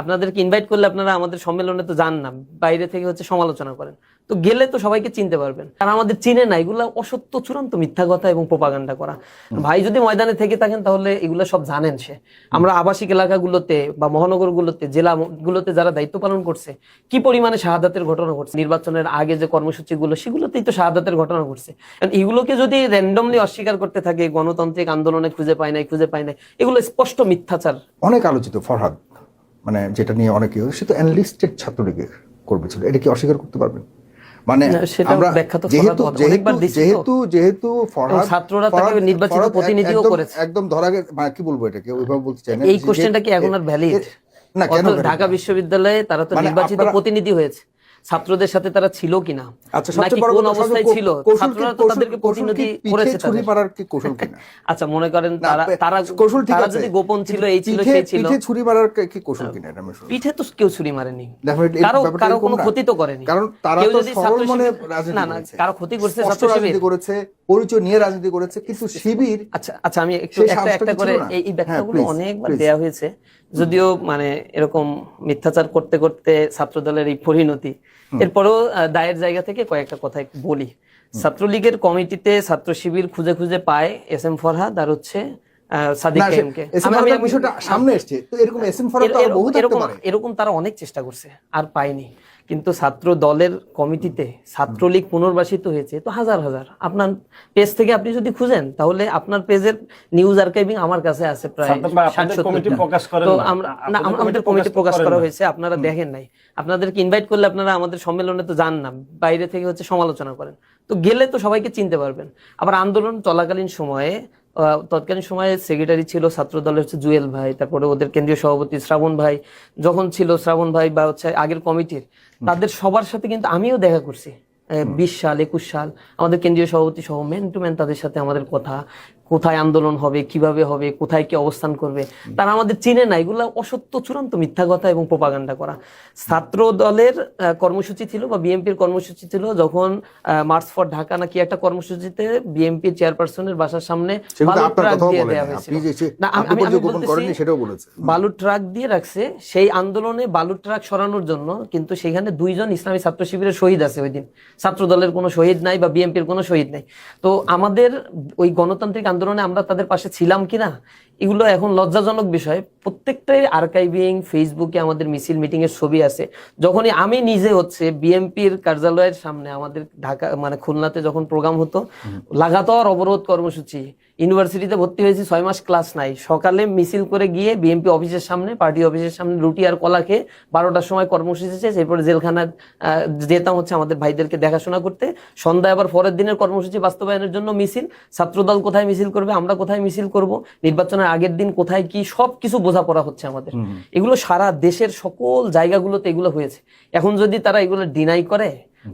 আপনাদেরকে ইনভাইট করলে আপনারা আমাদের সম্মেলনে তো যান না, বাইরে থেকে হচ্ছে সমালোচনা করেন। তো গেলে তো সবাইকে চিনতে পারবেন। আর আমাদের চিনে না, এগুলা অসত্য, চূড়ান্ত মিথ্যা কথা এবং প্রপাগান্ডা করা। ভাই যদি ময়দানে থেকে থাকেন তাহলে এগুলো সব জানেন সে। আমরা আবাসিক এলাকাগুলোতে বা মহানগরগুলোতে, জেলাগুলোতে যারা দায়িত্ব পালন করছে, কি পরিমাণে শাহাদাতের ঘটনা ঘটছে, নির্বাচনের আগে যে কর্মসূচিগুলো, সেগুলোতেই তো শাহাদাতের ঘটনা ঘটছে। এগুলোকে যদি র্যান্ডমলি অস্বীকার করতে থাকে, গণতান্ত্রিক আন্দোলনে খুঁজে পায় নাই, খুঁজে পায় নাই, এগুলো স্পষ্ট মিথ্যাচার। অনেক আলোচিত, ফরহাদ। মানে যেটা নিয়ে অনেকে সে তো এনলিস্টেড ছাত্রলীগের কর্মী ছিল। এটা কি অস্বীকার করতে পারবেন? মানে আমরা যেহেতু যেহেতু। যেহেতু ছাত্ররা তাকে নির্বাচিত প্রতিনিধিও করেছে। একদম ধরা মানে কি বলব এটাকে? ওইভাবে বলতে চাই না। এই কোশ্চেনটা কি এখন আর ভ্যালিড না কেন ঢাকা বিশ্ববিদ্যালয়ে তারা তো মানে নির্বাচিত প্রতিনিধি হয়েছে। ছাত্রদের সাথে তারা ছিল কিনা? আচ্ছা নাকি কোন অবস্থায় ছিল? কি- ছাত্ররা তো তাদেরকে প্রতিনিধি করেছে ছুরি মারার কি কৌশল কিনা আচ্ছা মনে করেন তারা তারা কৌশল ঠিক আছে। যদি গোপন ছিল এই ছিল সেই ছিল। পিঠে ছুরি মারার কি- কৌশল কিনা এটা পিঠে তো কেউ ছুরি মারেনি। কারও কারও কোনো ক্ষতি তো করেনি। কারণ তারা তো সরল মনে না না কারও ক্ষতি করছে ছাত্র করেছে। পরিচয় নিয়ে রাজনীতি করেছে কিন্তু শিবির আচ্ছা আচ্ছা আমি একটু একটা একটা করে এই হ্যাঁ, ব্যাখ্যাগুলো অনেকবার দেয়া হয়েছে। যদিও মানে এরকম মিথ্যাচার করতে করতে ছাত্র দলের এই পরিণতি। এরপরেও দায়ের জায়গা থেকে কয়েকটা কথা একটু বলি। ছাত্রলীগের কমিটিতে ছাত্র শিবির খুঁজে খুঁজে পায় এস এম ফরহাদ আর হচ্ছে এরকম তারা অনেক চেষ্টা করছে আর পায়নি। কিন্তু ছাত্র দলের কমিটিতে ছাত্রলীগ পুনর্বাসিত হয়েছে তো হাজার হাজার। আপনার পেজ থেকে আপনি যদি খুঁজেন তাহলে আপনার পেজের নিউজ আর্কাইভিং আমার কাছে আছে প্রায় সাদ্দাম ভাই, আপনাদের 60 কমিটি টা। প্রকাশ তো আমরা আমাদের কমিটি প্রকাশ করা হয়েছে আপনারা দেখেন নাই। আপনাদেরকে ইনভাইট করলে আপনারা আমাদের সম্মেলনে তো যান না বাইরে থেকে হচ্ছে সমালোচনা করেন। তো গেলে তো সবাইকে চিনতে পারবেন। আবার আন্দোলন চলাকালীন সময়ে তৎকালীন সময়ে সেক্রেটারি ছিল ছাত্র দলের হচ্ছে জুয়েল ভাই তারপরে ওদের কেন্দ্রীয় সভাপতি শ্রাবণ ভাই যখন ছিল শ্রাবণ ভাই বা হচ্ছে আগের কমিটির তাদের সবার সাথে কিন্তু আমিও দেখা করছি। বিশ সাল একুশ সাল আমাদের কেন্দ্রীয় সভাপতি সহ ম্যান টু ম্যান তাদের সাথে আমাদের কথা। কোথায় আন্দোলন হবে কীভাবে হবে কোথায় কি অবস্থান করবে তারা আমাদের চিনে না। এগুলা অসত্য চূড়ান্ত মিথ্যা কথা এবং প্রপাগান্ডা করা। ছাত্র দলের কর্মসূচি ছিল বা বিএনপির কর্মসূচি ছিল যখন মার্চ ফর ঢাকা নাকি একটা কর্মসূচিতে বিএনপি চেয়ারপারসনের বাসার সামনে ট্রাক দিয়ে হয়েছিল। না আমি বালু ট্রাক দিয়ে রাখছে সেই আন্দোলনে বালু ট্রাক সরানোর জন্য কিন্তু সেখানে দুইজন ইসলামী ছাত্র শিবিরের শহীদ আছে ওই দিন। ছাত্র দলের কোনো শহীদ নাই বা বিএনপির কোনো শহীদ নাই। তো আমাদের ওই গণতান্ত্রিক আন্দোলনে আমরা তাদের পাশে ছিলাম কিনা? এগুলো এখন লজ্জাজনক বিষয়। প্রত্যেকটাই আর্কাইভিং ফেসবুকে আমাদের মিছিল মিটিং এর ছবি আছে। যখনই আমি নিজে হচ্ছে বিএনপির কার্যালয়ের সামনে আমাদের ঢাকা মানে খুলনাতে যখন প্রোগ্রাম হতো লাগাতার অবরোধ কর্মসূচি। ইউনিভার্সিটিতে ভর্তি হয়েছি ছয় মাস ক্লাস নাই। সকালে মিছিল করে গিয়ে বিএনপি অফিসের সামনে পার্টি অফিসের সামনে রুটি আর কলা খেয়ে বারোটার সময় কর্মসূচি শেষ। এরপরে জেলখানা যেতাম হচ্ছে আমাদের ভাইদেরকে দেখাশোনা করতে। সন্ধ্যায় আবার পরের দিনের কর্মসূচি বাস্তবায়নের জন্য মিছিল। ছাত্রদল কোথায় মিছিল করবে আমরা কোথায় মিছিল করব? নির্বাচনের আগের দিন কোথায় কি সব কিছু বোঝাপড়া হচ্ছে আমাদের। এগুলো সারা দেশের সকল জায়গাগুলোতে এগুলো হয়েছে। এখন যদি তারা এগুলো ডিনাই করে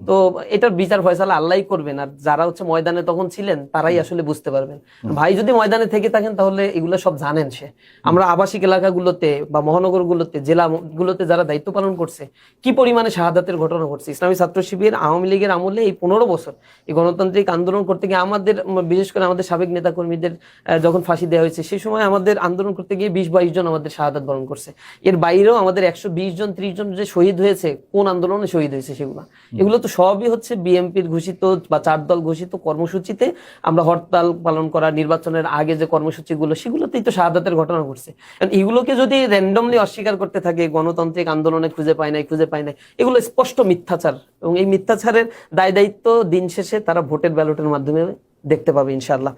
তো এটার বিচার ফয়সালা আল্লাহই করবেন। আর যারা হচ্ছে ময়দানে তখন ছিলেন তারাই আসলে বুঝতে পারবেন। ভাই যদি ময়দানে থেকে থাকেন তাহলে এগুলো সব জানেন সে। আমরা আবাসিক এলাকাগুলোতে বা মহানগরগুলোতে জেলাগুলোতে যারা দায়িত্ব পালন করছে কি পরিমাণে শাহাদাতের ঘটনা ঘটছে? ইসলামী ছাত্র শিবির আওয়ামী লীগের আমলে এই পনেরো বছর এই গণতান্ত্রিক আন্দোলন করতে গিয়ে আমাদের বিশেষ করে আমাদের সাবেক নেতা কর্মীদের যখন ফাঁসি দেওয়া হয়েছে সেই সময় আমাদের আন্দোলন করতে গিয়ে বিশ বাইশ জন আমাদের শাহাদাত বরণ করছে। এর বাইরেও আমাদের একশো বিশ জন ত্রিশ জন যে শহীদ হয়েছে কোন আন্দোলনে শহীদ হয়েছে সেগুলো। এগুলো তো সবই হচ্ছে বিএনপির ঘোষিত বা চার দল ঘোষিত কর্মসূচিতে আমরা হরতাল পালন করা, নির্বাচনের আগে যে কর্মসূচিগুলো, সেগুলোতেই তো শাহাদাতের ঘটনা ঘটছে। এগুলোকে যদি র্যান্ডমলি অস্বীকার করতে থাকে, গণতান্ত্রিক আন্দোলনে খুঁজে পায় নাই, খুঁজে পায় নাই, এগুলো স্পষ্ট মিথ্যাচার। এবং এই মিথ্যাচারের দায় দায়িত্ব দিন শেষে তারা ভোটের ব্যালটের মাধ্যমে দেখতে পাবে ইনশাল্লাহ